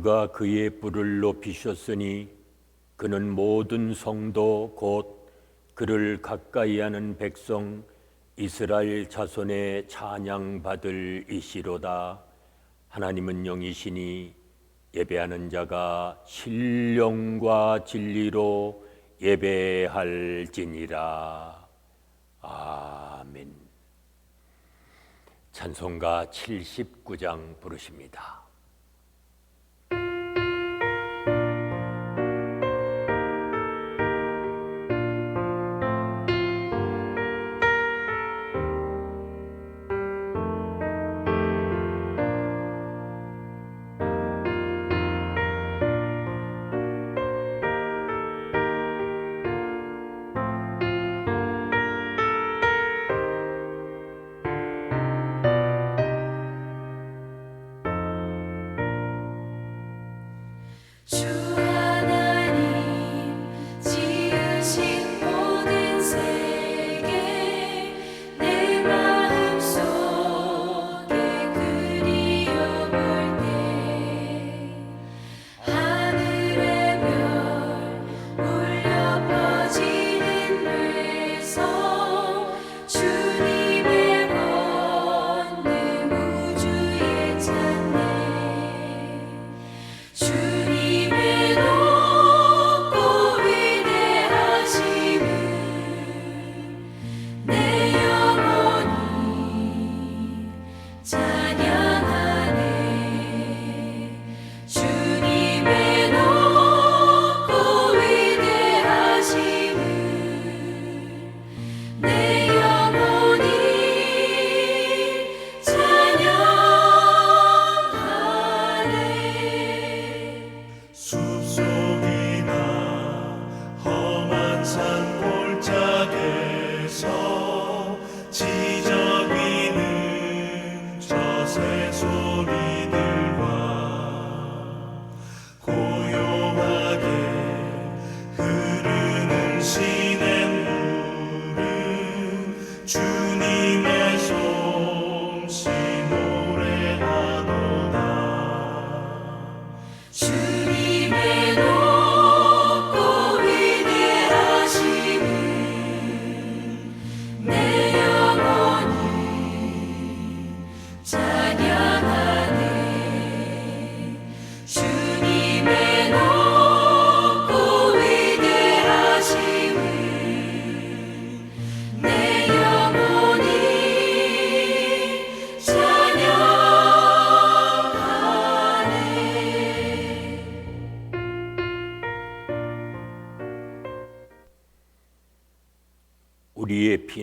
그가 그의 뿔을 높이셨으니 그는 모든 성도 곧 그를 가까이 하는 백성 이스라엘 자손의 찬양받을 이시로다. 하나님은 영이시니 예배하는 자가 신령과 진리로 예배할지니라. 아멘. 찬송가 79장 부르십니다.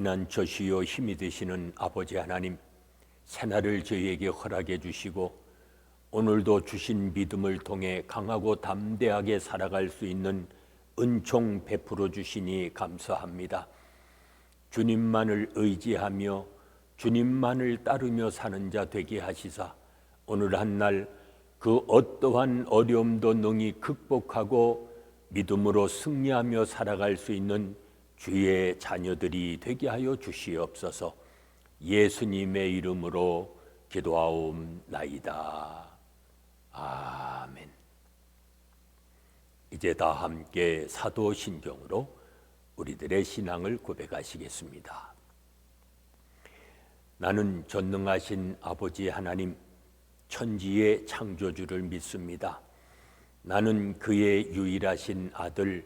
우리의 피난처시요 힘이 되시는 아버지 하나님 새날을 저희에게 허락해 주시고 오늘도 주신 믿음을 통해 강하고 담대하게 살아갈 수 있는 은총 베풀어 주시니 감사합니다. 주님만을 의지하며 주님만을 따르며 사는 자 되게 하시사 오늘 한 날 그 어떠한 어려움도 능히 극복하고 믿음으로 승리하며 살아갈 수 있는 주의 자녀들이 되게 하여 주시옵소서. 예수님의 이름으로 기도하옵나이다. 아멘. 이제 다 함께 사도신경으로 우리들의 신앙을 고백하시겠습니다. 나는 전능하신 아버지 하나님, 천지의 창조주를 믿습니다. 나는 그의 유일하신 아들,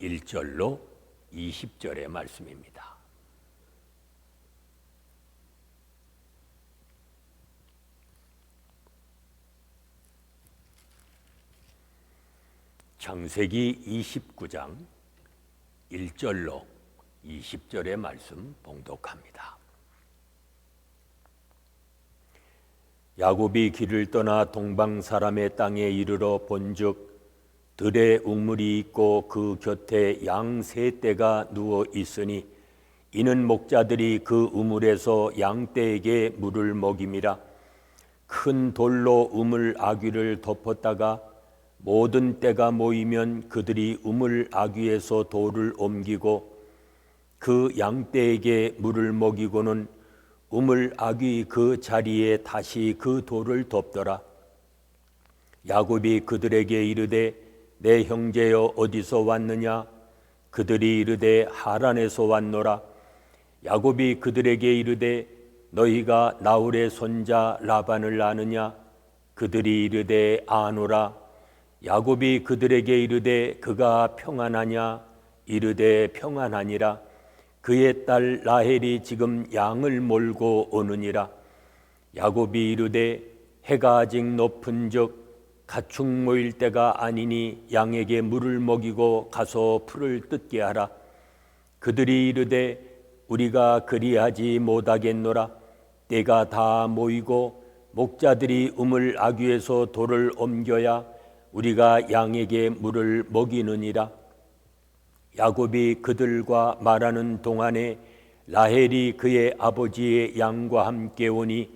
1절로 20절의 말씀입니다. 창세기 29장 1절로 20절의 말씀 봉독합니다. 야곱이 길을 떠나 동방 사람의 땅에 이르러 본즉 들에 우물이 있고 그 곁에 양 세 떼가 누워 있으니 이는 목자들이 그 우물에서 양 떼에게 물을 먹임이라 큰 돌로 우물 아귀를 덮었다가 모든 때가 모이면 그들이 우물 아귀에서 돌을 옮기고 그 양 떼에게 물을 먹이고는 우물 아귀 그 자리에 다시 그 돌을 덮더라. 야곱이 그들에게 이르되 내 형제여 어디서 왔느냐? 그들이 이르되 하란에서 왔노라. 야곱이 그들에게 이르되 너희가 나홀의 손자 라반을 아느냐? 그들이 이르되 아노라. 야곱이 그들에게 이르되 그가 평안하냐? 이르되 평안하니라. 그의 딸 라헬이 지금 양을 몰고 오느니라. 야곱이 이르되 해가 아직 높은즉 가축 모일 때가 아니니 양에게 물을 먹이고 가서 풀을 뜯게 하라. 그들이 이르되 우리가 그리하지 못하겠노라. 때가 다 모이고 목자들이 우물 아귀에서 돌을 옮겨야 우리가 양에게 물을 먹이느니라. 야곱이 그들과 말하는 동안에 라헬이 그의 아버지의 양과 함께 오니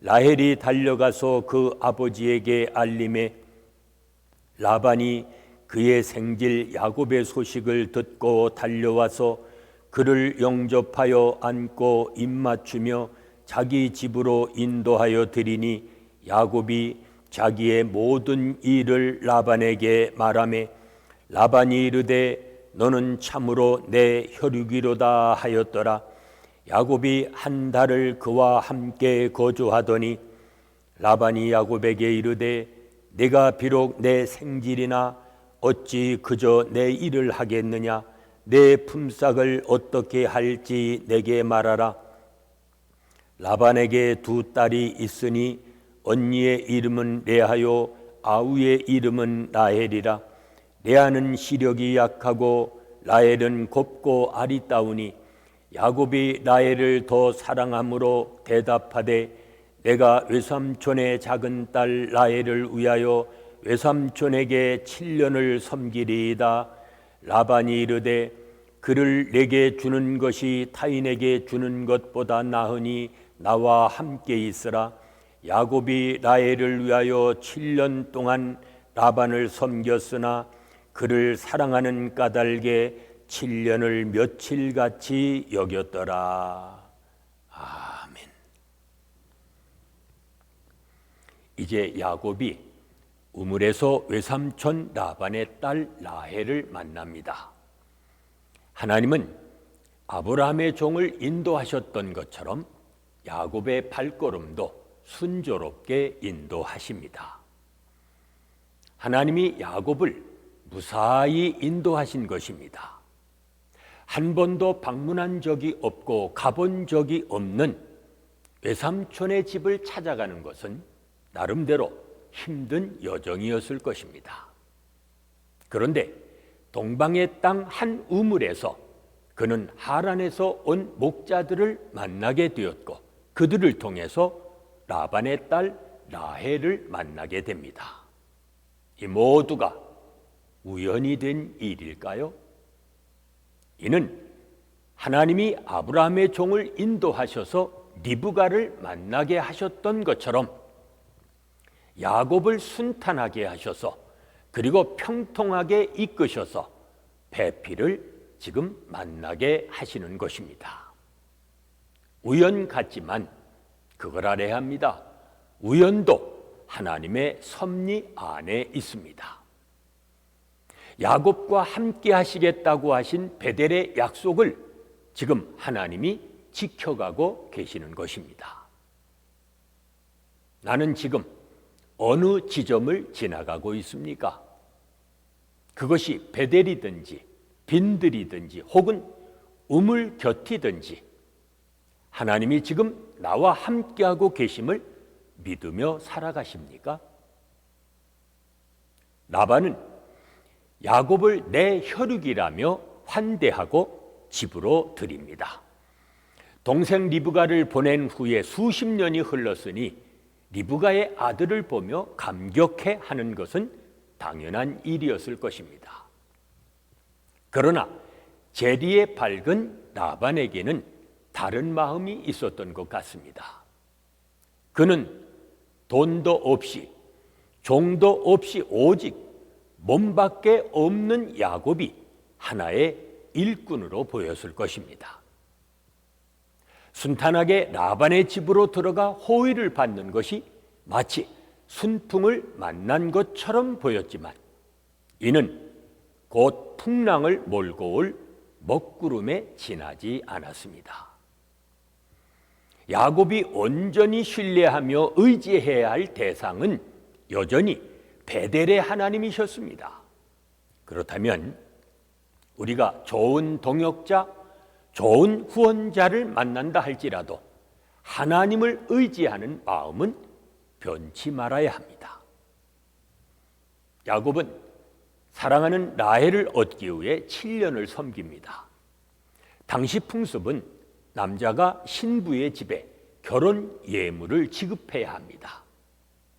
라헬이 달려가서 그 아버지에게 알림해 라반이 그의 생질 야곱의 소식을 듣고 달려와서 그를 영접하여 안고 입맞추며 자기 집으로 인도하여 드리니 야곱이 자기의 모든 일을 라반에게 말하매 라반이 이르되 너는 참으로 내 혈육이로다 하였더라. 야곱이 한 달을 그와 함께 거주하더니 라반이 야곱에게 이르되 내가 비록 내 생질이나 어찌 그저 내 일을 하겠느냐 내 품삯을 어떻게 할지 내게 말하라. 라반에게 두 딸이 있으니 언니의 이름은 레하요 아우의 이름은 라헬이라. 레아는 시력이 약하고 라헬은 곱고 아리따우니 야곱이 라헬을 더 사랑함으로 대답하되 내가 외삼촌의 작은 딸 라헬을 위하여 외삼촌에게 7년을 섬기리이다. 라반이 이르되 그를 내게 주는 것이 타인에게 주는 것보다 나으니 나와 함께 있으라. 야곱이 라헬을 위하여 7년 동안 라반을 섬겼으나 그를 사랑하는 까닭에 7년을 며칠같이 여겼더라. 아멘. 이제 야곱이 우물에서 외삼촌 라반의 딸 라헬을 만납니다. 하나님은 아브라함의 종을 인도하셨던 것처럼 야곱의 발걸음도 순조롭게 인도하십니다. 하나님이 야곱을 무사히 인도하신 것입니다. 한 번도 방문한 적이 없고 가본 적이 없는 외삼촌의 집을 찾아가는 것은 나름대로 힘든 여정이었을 것입니다. 그런데 동방의 땅 한 우물에서 그는 하란에서 온 목자들을 만나게 되었고 그들을 통해서 라반의 딸 라헬을 만나게 됩니다. 이 모두가 우연이 된 일일까요? 이는 하나님이 아브라함의 종을 인도하셔서 리브가를 만나게 하셨던 것처럼 야곱을 순탄하게 하셔서 그리고 평통하게 이끄셔서 배필을 지금 만나게 하시는 것입니다. 우연 같지만 그걸 알아야 합니다. 우연도 하나님의 섭리 안에 있습니다. 야곱과 함께 하시겠다고 하신 베델의 약속을 지금 하나님이 지켜가고 계시는 것입니다. 나는 지금 어느 지점을 지나가고 있습니까? 그것이 베델이든지 빈들이든지 혹은 우물 곁이든지 하나님이 지금 나와 함께하고 계심을 믿으며 살아가십니까? 라반은 야곱을 내 혈육이라며 환대하고 집으로 드립니다. 동생 리브가를 보낸 후에 수십 년이 흘렀으니 리브가의 아들을 보며 감격해 하는 것은 당연한 일이었을 것입니다. 그러나 제리의 밝은 나반에게는 다른 마음이 있었던 것 같습니다. 그는 돈도 없이 종도 없이 오직 몸밖에 없는 야곱이 하나의 일꾼으로 보였을 것입니다. 순탄하게 라반의 집으로 들어가 호의를 받는 것이 마치 순풍을 만난 것처럼 보였지만 이는 곧 풍랑을 몰고 올 먹구름에 지나지 않았습니다. 야곱이 온전히 신뢰하며 의지해야 할 대상은 여전히 베델의 하나님이셨습니다. 그렇다면 우리가 좋은 동역자, 좋은 후원자를 만난다 할지라도 하나님을 의지하는 마음은 변치 말아야 합니다. 야곱은 사랑하는 라헬을 얻기 위해 7년을 섬깁니다. 당시 풍습은 남자가 신부의 집에 결혼 예물을 지급해야 합니다.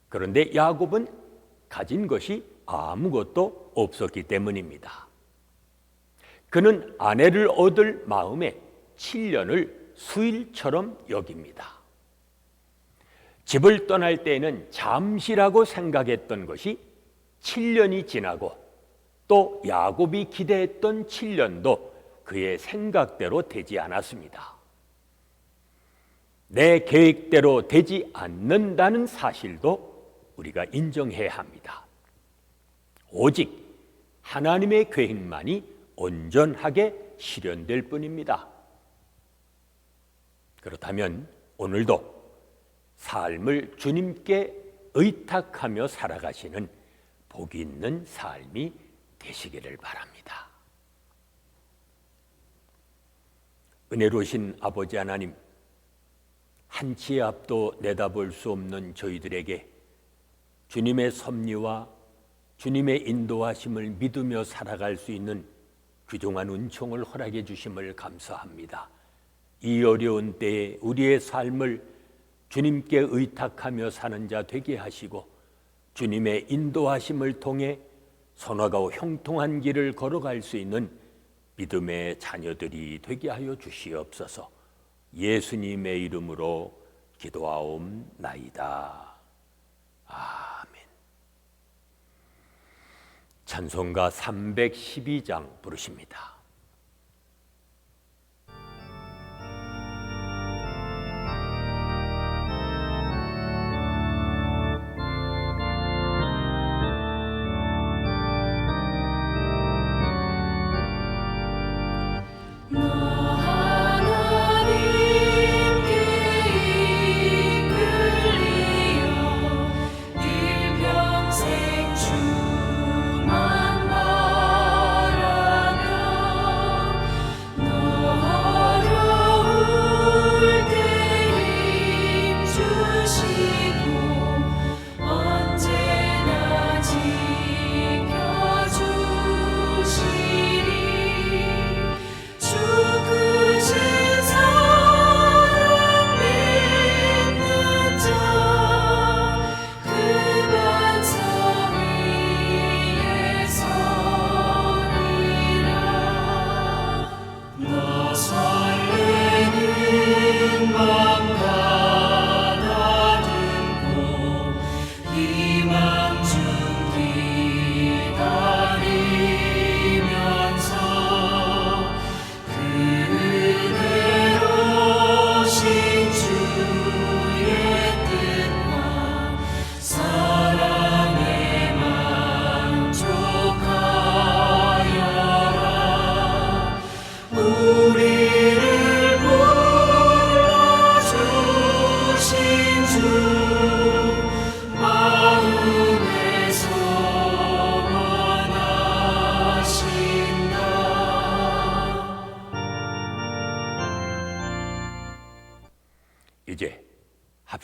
그런데 야곱은 가진 것이 아무것도 없었기 때문입니다. 그는 아내를 얻을 마음에 7년을 수일처럼 여깁니다. 집을 떠날 때에는 잠시라고 생각했던 것이 7년이 지나고 또 야곱이 기대했던 7년도 그의 생각대로 되지 않았습니다. 내 계획대로 되지 않는다는 사실도 우리가 인정해야 합니다. 오직 하나님의 계획만이 온전하게 실현될 뿐입니다. 그렇다면 오늘도 삶을 주님께 의탁하며 살아가시는 복이 있는 삶이 되시기를 바랍니다. 은혜로우신 아버지 하나님, 한치의 앞도 내다볼 수 없는 저희들에게 주님의 섭리와 주님의 인도하심을 믿으며 살아갈 수 있는 귀중한 은총을 허락해 주심을 감사합니다. 이 어려운 때에 우리의 삶을 주님께 의탁하며 사는 자 되게 하시고 주님의 인도하심을 통해 선화가 형통한 길을 걸어갈 수 있는 믿음의 자녀들이 되게 하여 주시옵소서. 예수님의 이름으로 기도하옵나이다. 아멘. 찬송가 312장 부르십니다.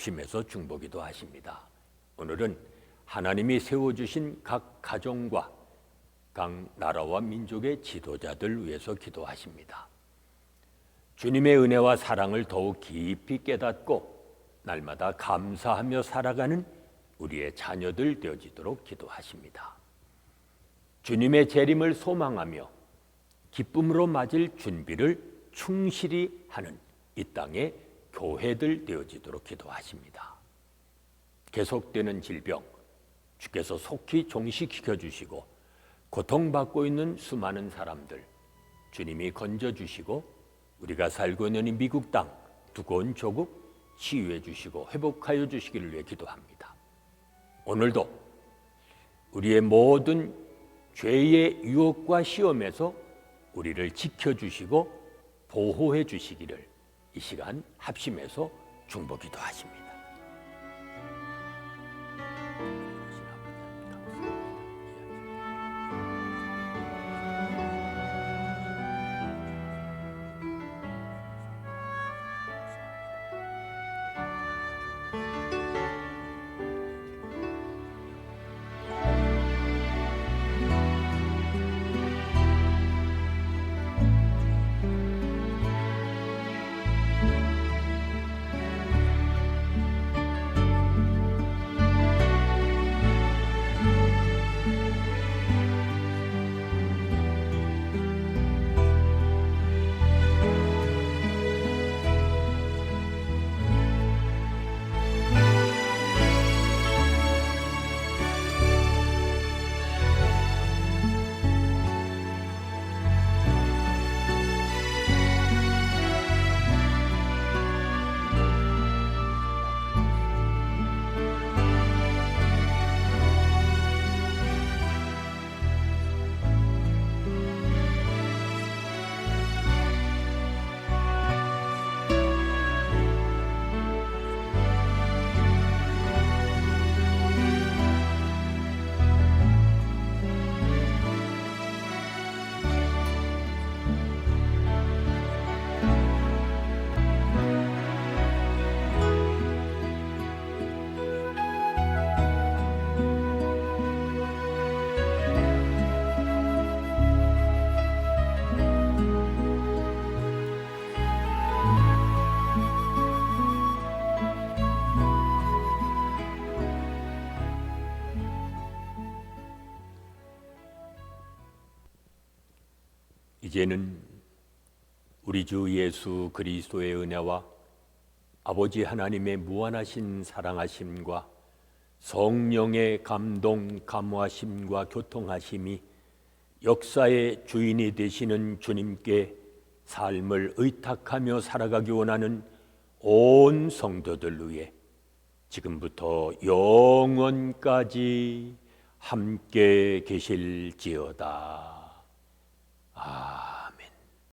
합심해서 중보기도 하십니다. 오늘은 하나님이 세워주신 각 가정과 각 나라와 민족의 지도자들 위해서 기도하십니다. 주님의 은혜와 사랑을 더욱 깊이 깨닫고 날마다 감사하며 살아가는 우리의 자녀들 되어지도록 기도하십니다. 주님의 재림을 소망하며 기쁨으로 맞을 준비를 충실히 하는 이 땅의 교회들 되어지도록 기도하십니다. 계속되는 질병, 주께서 속히 종식시켜 주시고 고통받고 있는 수많은 사람들 주님이 건져 주시고 우리가 살고 있는 이 미국 땅 두꺼운 조국 치유해 주시고 회복하여 주시기를 위해 기도합니다. 오늘도 우리의 모든 죄의 유혹과 시험에서 우리를 지켜 주시고 보호해 주시기를 이 시간 합심해서 중보기도 하십니다. 이제는 우리 주 예수 그리스도의 은혜와 아버지 하나님의 무한하신 사랑하심과 성령의 감동 감화심과 교통하심이 역사의 주인이 되시는 주님께 삶을 의탁하며 살아가기 원하는 온 성도들 위해 지금부터 영원까지 함께 계실지어다. 아멘.